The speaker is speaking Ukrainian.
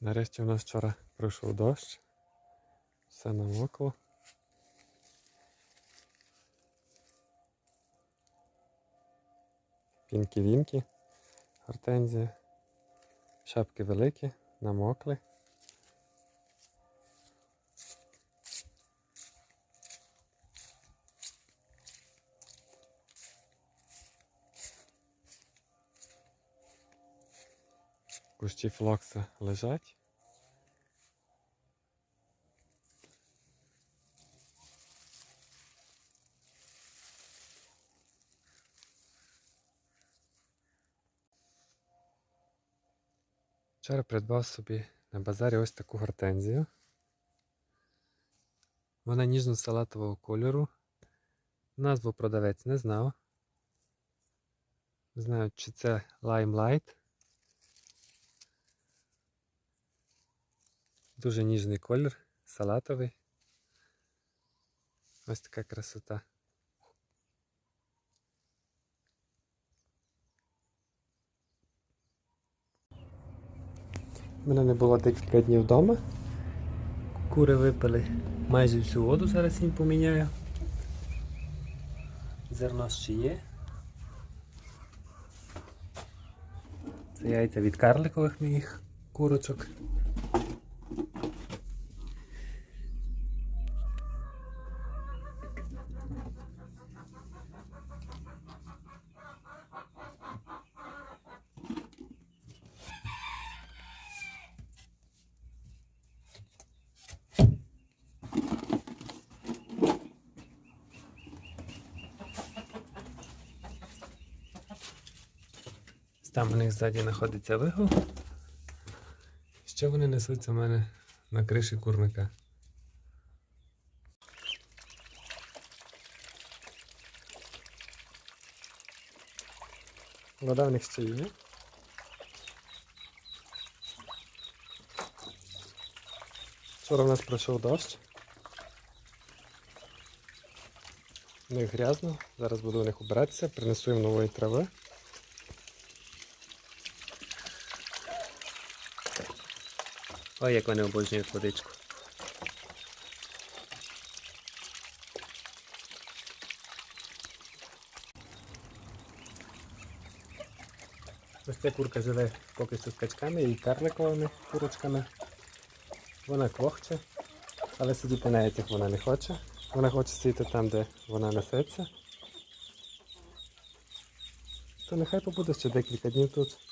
Нарешті у нас вчора пройшов дощ. Все намокло. Пінки-вінки, гортензія. Шапки великі, намокли. Кущі флокса лежать. Вчора придбав собі на базарі ось таку гортензію. Вона ніжно-салатового кольору. Назву продавець не знав. Не знаю, чи це Limelight. Дуже ніжний колір, салатовий. Ось така красота. Мене не було декілька днів вдома. Кури випили майже всю воду, зараз їм поміняю. Зерно ще є. Це яйця від карликових моїх курочок. Там у них ззаді знаходиться вигул. Ще вони несуться в мене на криші курника. Вода в них є. Вчора в нас пройшов дощ. В них грязно. Зараз буду в них убиратися, принесу їм нової трави. Ой, як вони обожнюють водичку. Ось ця курка живе поки що з качками і карликовими курочками. Вона квохче, але сидіти на яйцях вона не хоче. Вона хоче сидіти там, де вона несеться. То нехай побуде ще декілька днів тут.